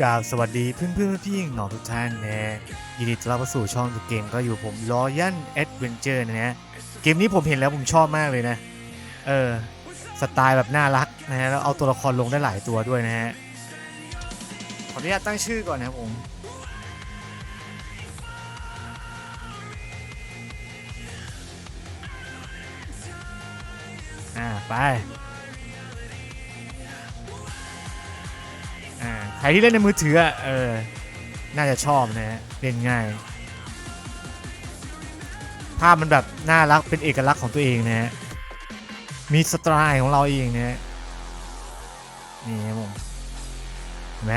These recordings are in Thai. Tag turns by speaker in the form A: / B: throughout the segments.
A: กราบสวัสดีเพื่อนเพื่อนๆพี่หนอทุกท่านนะยินดีต้อนรับสู่ช่องตัวเกมก็อยู่ผมรอยันแอดเวนเจอร์นะฮะเกมนี้ผมเห็นแล้วผมชอบมากเลยนะ เออ สไตล์แบบน่ารักนะฮะแล้วเอาตัวละครลงได้หลายตัวด้วยนะฮะ ขออนุญาตตั้งชื่อก่อนนะผมอ่าไป ใครที่เล่นในมือถืออะเออ น่าจะชอบนะฮะเล่นง่าย ภาพมันแบบน่ารักเป็นเอกลักษณ์ของตัวเองนะฮะ มีสไตล์ของเราเองนะฮะ นี่ครับผมเห็นไหม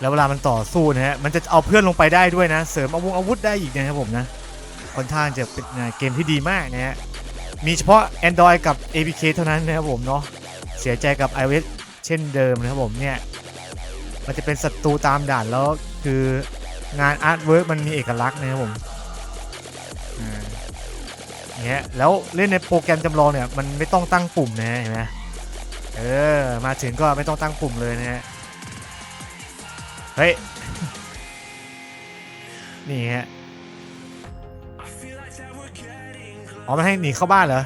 A: แล้วเวลามันต่อสู้นะฮะ มันจะเอาเพื่อนลงไปได้ด้วยนะ เสริมอาวุธอาวุธได้อีกนะครับผมนะ ค่อนข้างจะเป็นเกมที่ดีมากนะฮะ มีเฉพาะ Android กับ APK เท่านั้นนะครับผมเนาะ เสียใจกับ iOS เช่นเดิมนะครับผมเนี่ย มันจะเป็นศัตรูตามด่านแล้วคืองานอาร์ตเวิร์กมันมีเอกลักษณ์นะครับผมอ่าเนี่ยแล้วเล่นในโปรแกรมจำลองเนี่ยมันไม่ต้องตั้งปุ่มนะฮะเห็นไหมเออมาถึงก็ไม่ต้องตั้งปุ่มเลยนะฮะเฮ้ยนี่ฮะอ๋อมันให้หนีเข้าบ้านเหรอ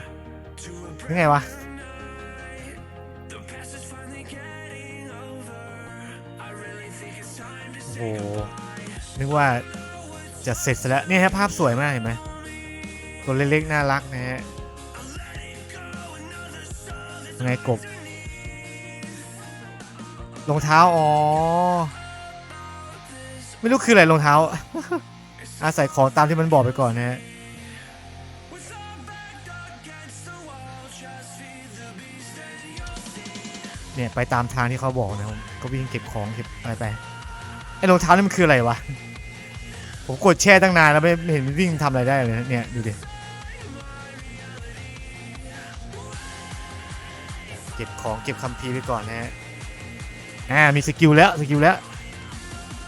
A: ยังไงวะ นึกว่าจะเสร็จแล้วนี่ฮะภาพสวยมากเห็นไหมตัวเล็กๆน่ารักนะฮะยังไงกบรองเท้า อ๋อ ไม่รู้คืออะไรรองเท้า อาศัยของตามที่มันบอกไปก่อนนะฮะเนี่ย ไปตามทางที่เขาบอกนะครับก็วิ่งเก็บของเก็บอะไรไป รองเท้านี่มันคืออะไรวะ ผมกดแช่ตั้งนานแล้วไม่เห็นมันวิ่งทำอะไรได้เลยนะเนี่ย ดูดิเก็บของเก็บคัมภีร์ไปก่อนนะฮะ อ่า มีสกิลแล้วสกิลแล้ว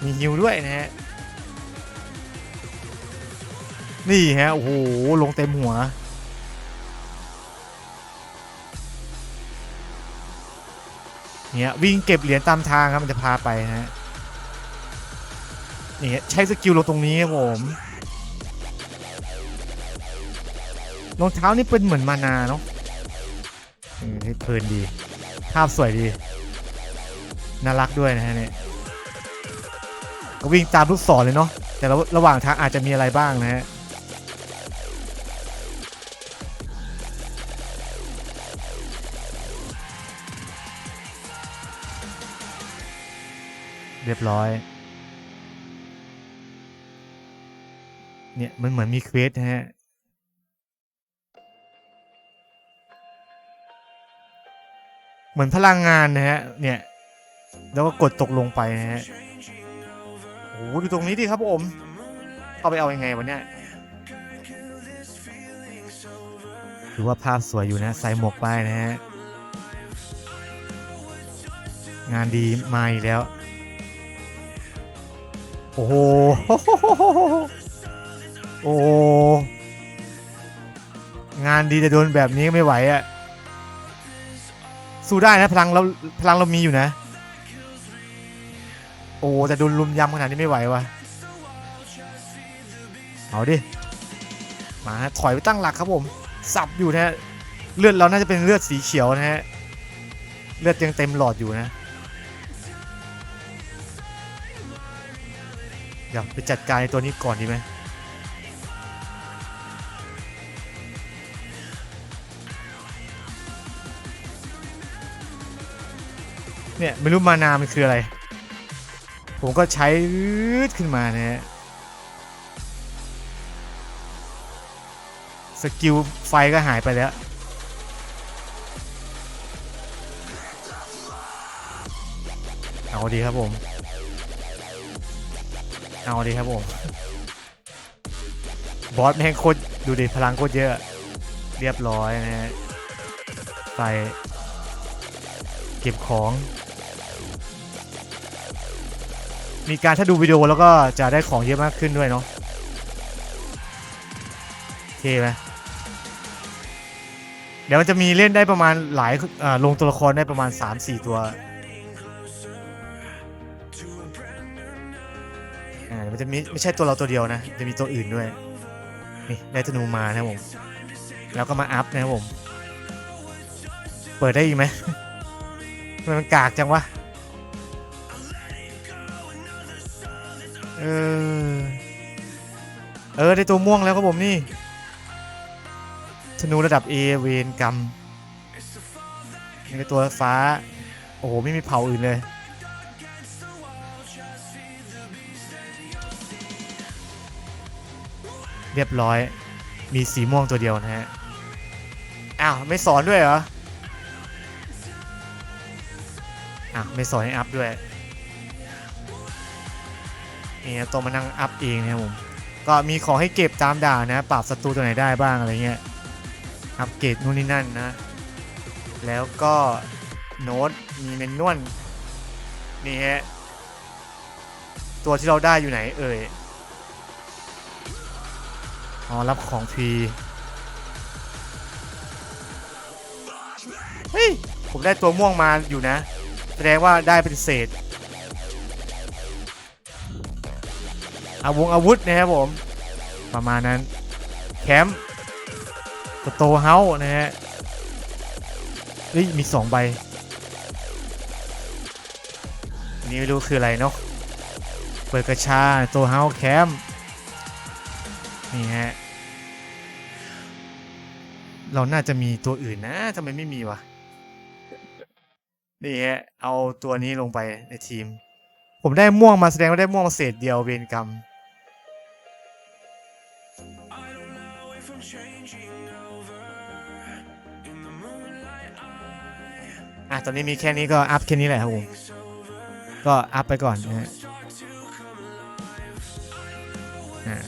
A: มีฮิวด้วยนะฮะ นี่ฮะ โอ้โห ลงเต็มหัว เนี่ยวิ่งเก็บเหรียญตามทางครับมันจะพาไปนะฮะ นี่ใช้สกิลลงตรงนี้ครับผมรองเท้านี่เป็นเหมือนมานาเนาะเออให้เพลินดี ภาพสวยดี น่ารักด้วยนะฮะเนี่ยก็วิ่งตามลูกศรเลยเนาะแต่ระระหว่างทางอาจจะมีอะไรบ้างนะฮะเรียบร้อย เนี่ยมันเหมือนมีเควสนะฮะเหมือนพลังงานนะฮะเนี่ย แล้วก็กดตกลงไปนะฮะโอ้โหดูตรงนี้ดิครับผมเอาไปเอายังไงวะเนี่ยถือว่าภาพสวยอยู่นะใส่หมวกไปนะฮะงานดีมาอีกแล้ว โอ้โห โอ้ งานดีแต่โดนแบบนี้ไม่ไหวอะสู้ได้นะพลังเราพลังเรามีอยู่นะ โอ้แต่โดนลุมยำขนาดนี้ไม่ไหววะเอาดิ มาฮะถอยไปตั้งหลักครับผม สับอยู่นะฮะเลือดเราน่าจะเป็นเลือดสีเขียวนะฮะ เลือดยังเต็มหลอดอยู่นะเดี๋ยวไปจัดการในตัวนี้ก่อนดีไหม เนี่ยไม่รู้มานามันคืออะไร ผมก็ใช้ขึ้นมานะฮะสกิลไฟก็หายไปแล้วเอาดีครับผม เอาดีครับผม บอสแม่งโคตรดูดิพลังโคตรเยอะ เรียบร้อยนะฮะไปเก็บของ มีการถ้าดูวิดีโอแล้วก็จะได้ของเยอะมากขึ้นด้วยเนาะเท่ไหมเดี๋ยวมันจะมีเล่นได้ประมาณหลายลงตัวละครได้ประมาณ 3-4 ตัวอ่ามันจะมีไม่ใช่ตัวเราตัวเดียวนะ จะมีตัวอื่นด้วย นี่ได้ธนูมานะผม แล้วก็มาอัพนะผม เปิดได้อีกไหมมันกากจังวะ เออ เออ ได้ตัวม่วงแล้วครับผมนี่ ธนูระดับ A เวนกรรมนี่เป็นตัวฟ้า โอ้โห ไม่มีเผาอื่นเลย เรียบร้อย มีสีม่วงตัวเดียวนะฮะ อ้าว ไม่สอนด้วยเหรออ้าวไม่สอนให้อัพด้วย นี่นะตัวมานั่งอัพเองนะครับผมก็มีของให้เก็บตามด่านนะปราบศัตรูตัวไหนได้บ้างอะไรเงี้ยอัปเกรดนู่นนี่นั่นนะ แล้วก็โน้ตมีเมนนวลนี่ฮะตัวที่เราได้อยู่ไหนเอ่ยอ๋อรับของฟรีเฮ้ยผมได้ตัวม่วงมาอยู่นะ แสดงว่าได้เป็นเศษ อาวงอาวุธนะครับผม ประมาณนั้น แคมป์สโตเฮาส์นะฮะเฮ้ย มีสองใบนนี้ไม่รู้คืออะไรเนาะ เปิดกระชาโตเฮาส์แคมป์นี่ฮะ เราน่าจะมีตัวอื่นนะทำไมไม่มีวะ นี่ฮะ เอาตัวนี้ลงไปในทีม ผมได้ม่วงมาแสดงว่าได้ม่วงมาเศษเดียวเวรกรรม อะตอนนี้มีแค่นี้ก็อัพแค่นี้แหละครับผมก็อัพไปก่อนนะฮะ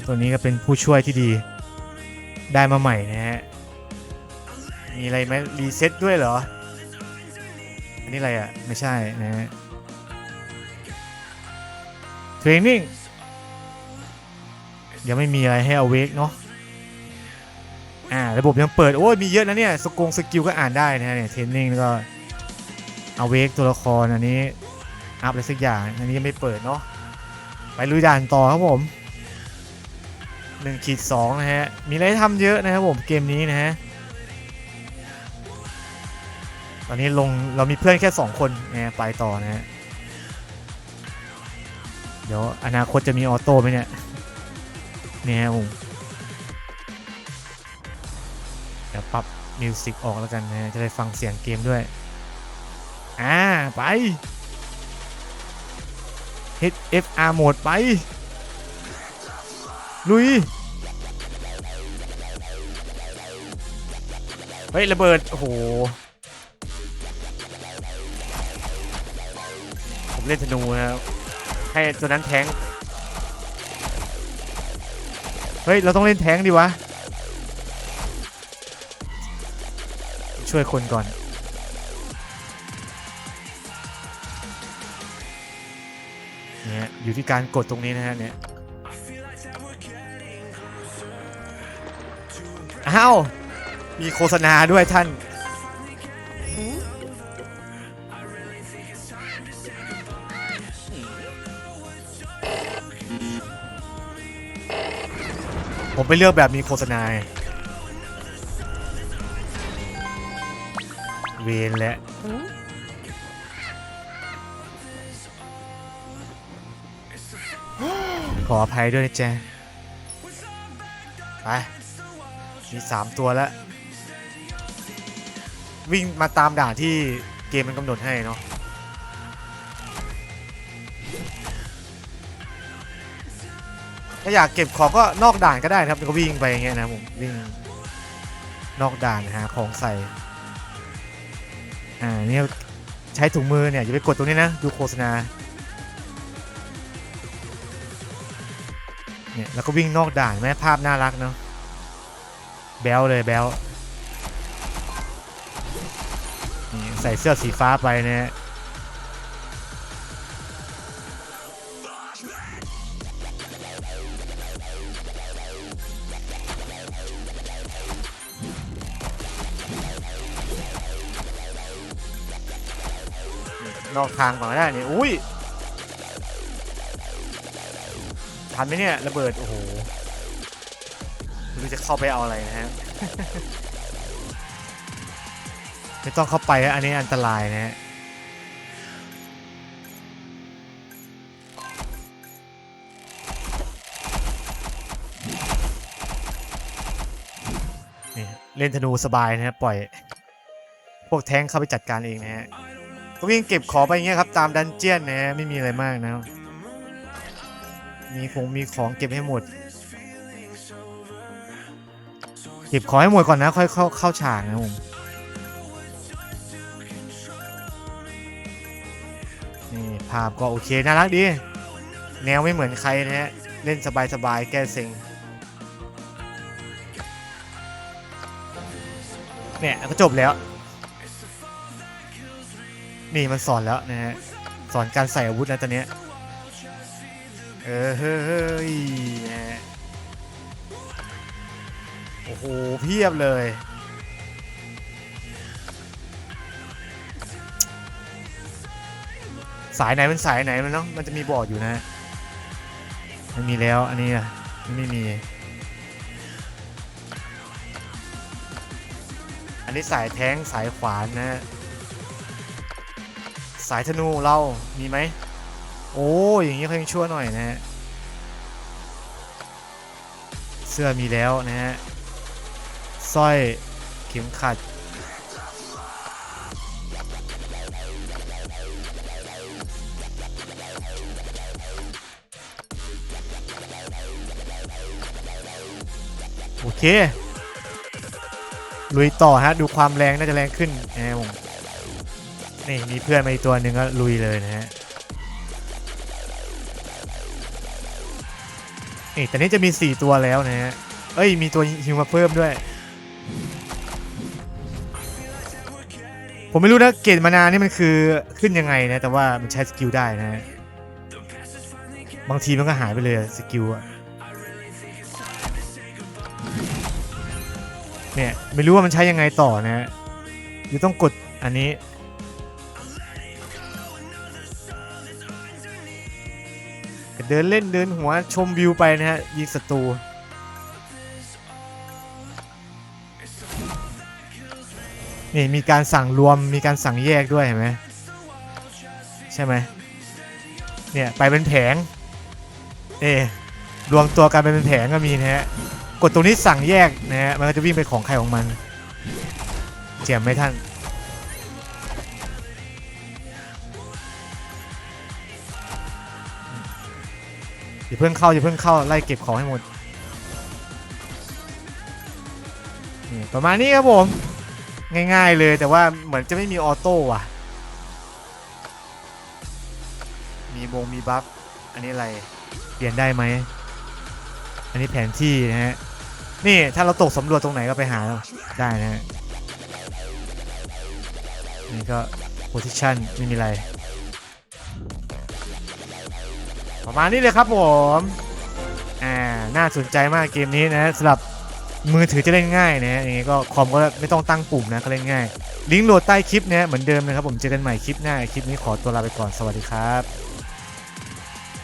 A: ตัวนี้ก็เป็นผู้ช่วยที่ดีได้มาใหม่นะฮะ มีอะไรไหมรีเซ็ตด้วยเหรอ อันนี้อะไรอะ ไม่ใช่นะฮะเทรนนิ่งยังไม่มีอะไรให้เอาเวกเนาะ อ่าระบบยังเปิด โอ้ยมีเยอะนะเนี่ย สกงสกิลก็อ่านได้นะเนี่ยเทรนนิ่งแล้วก็เอาเวกตัวละครอันนี้ อัพอะไรสักอย่าง อันนี้ยังไม่เปิดเนาะไปลุยด่านต่อครับผม1ขีด2นะฮะ มีอะไรทำเยอะนะครับผมเกมนี้นะฮะ ตอนนี้ลงเรามีเพื่อนแค่ 2 คนนะไปต่อนะฮะ เดี๋ยวอนาคตจะมีออโต้ไหมเนี่ย เนี่ยครับผม เดี๋ยวปรับมิวสิกออกแล้วกันนะฮะจะได้ฟังเสียงเกมด้วย อ่า ไป HFR โหมดไป ลุย เฮ้ย ระเบิด โอ้โห ผมเล่นธนูนะครับ ให้ตัวนั้นแทง เฮ้ย เราต้องเล่นแทงดีวะ ช่วยคนก่อน เนี่ยอยู่ที่การกดตรงนี้นะฮะเนี่ย อ้าว มีโฆษณาด้วยท่านผมไปเลือกแบบมีโฆษณา เวนและขออภัยด้วยนะแจไป มีสามตัวแล้ว วิ่งมาตามด่านที่เกมมันกำหนดให้เนาะถ้าอยากเก็บของก็นอกด่านก็ได้ครับก็วิ่งไปอย่างเงี้ยนะผมวิ่งนอกด่านหาของใส่ อ่าเนี่ยใช้ถุงมือเนี่ยอย่าไปกดตรงนี้นะดูโฆษณาเนี่ยแล้วก็วิ่งนอกด่านแม่ภาพน่ารักเนาะแบลเลยแบลใส่เสื้อสีฟ้าไปนะ นอกทางก่อนก็ได้นี่อุ้ยทันไหมเนี่ยระเบิด โอ้โหไม่รู้จะเข้าไปเอาอะไรนะฮะไม่ต้องเข้าไปอันนี้อันตรายนะฮะนี่เล่นธนูสบายนะฮะปล่อย พวกแท้งเข้าไปจัดการเองนะฮะ ก็วิ่งเก็บของไปอย่างเงี้ยครับตามดันเจียนนะไม่มีอะไรมากนะ มีคงมีของเก็บให้หมด เก็บของให้หมดก่อนนะ ค่อยเข้าเข้าฉากนะผมนี่ภาพก็โอเคน่ารักดี แนวไม่เหมือนใครนะฮะเล่นสบายๆแก้เซ็งเนี่ยก็จบแล้ว นี่มันสอนแล้วนะฮะสอนการใส่อาวุธนะตอนเนี้ยเออเฮ้ยนะโอ้โหเพียบเลย สายไหนเป็นสายไหนมันเนาะมันจะมีบอกอยู่นะมันมีแล้วอันนี้อะไม่มี อันนี้สายแท้งสายขวานนะฮะ สายธนูเรามีไหม โอ้ยอย่างนี้เขายังชั่วหน่อยนะฮะ เสื้อมีแล้วนะฮะสร้อยเข็มขัด โอเค ลุยต่อฮะ ดูความแรงน่าจะแรงขึ้นนะผม นี่มีเพื่อนมาอีกตัวหนึ่งก็ลุยเลยนะฮะนี่แต่นี้จะมี 4 ตัวแล้วนะฮะ เอ้ย มีตัวฮิวมาเพิ่มด้วย ผมไม่รู้นะ เกตมานานี่มันคือขึ้นยังไงนะ แต่ว่ามันใช้สกิลได้นะฮะ บางทีมันก็หายไปเลยสกิลอะเนี่ย ไม่รู้ว่ามันใช้ยังไงต่อนะฮะหรือต้องกดอันนี้ เดินเล่นเดินหัวชมวิวไปนะฮะยิงศัตรูนี่มีการสั่งรวมมีการสั่งแยกด้วยเห็นไหมใช่ไหมเนี่ยไปเป็นแผงเอรวมตัวกันไปเป็นแผงก็มีนะฮะกดตรงนี้สั่งแยกนะฮะมันก็จะวิ่งไปของใครของมันเจียมไหมท่าน อย่าเพิ่งเข้าอย่าเพิ่งเข้าไล่เก็บของให้หมดนี่ประมาณนี้ครับผม ง่ายๆเลยแต่ว่าเหมือนจะไม่มีออโต้ว่ะ มีบงมีบัฟอันนี้อะไรเปลี่ยนได้ไหมอันนี้แผนที่นะฮะนี่ถ้าเราตกสำรวจตรงไหนก็ไปหาได้นะฮะนี่ก็ position ไม่มีอะไร ประมาณนี้เลยครับผมอ่าน่าสนใจมากเกมนี้นะสำหรับมือถือจะเล่นง่ายนะอย่างงี้ก็คอมก็ไม่ต้องตั้งปุ่มนะก็เล่นง่าย ลิงก์โหลดใต้คลิปนะเหมือนเดิมนะครับผมเจอกันใหม่คลิปหน้าคลิปนี้ขอตัวลาไปก่อนสวัสดีครับ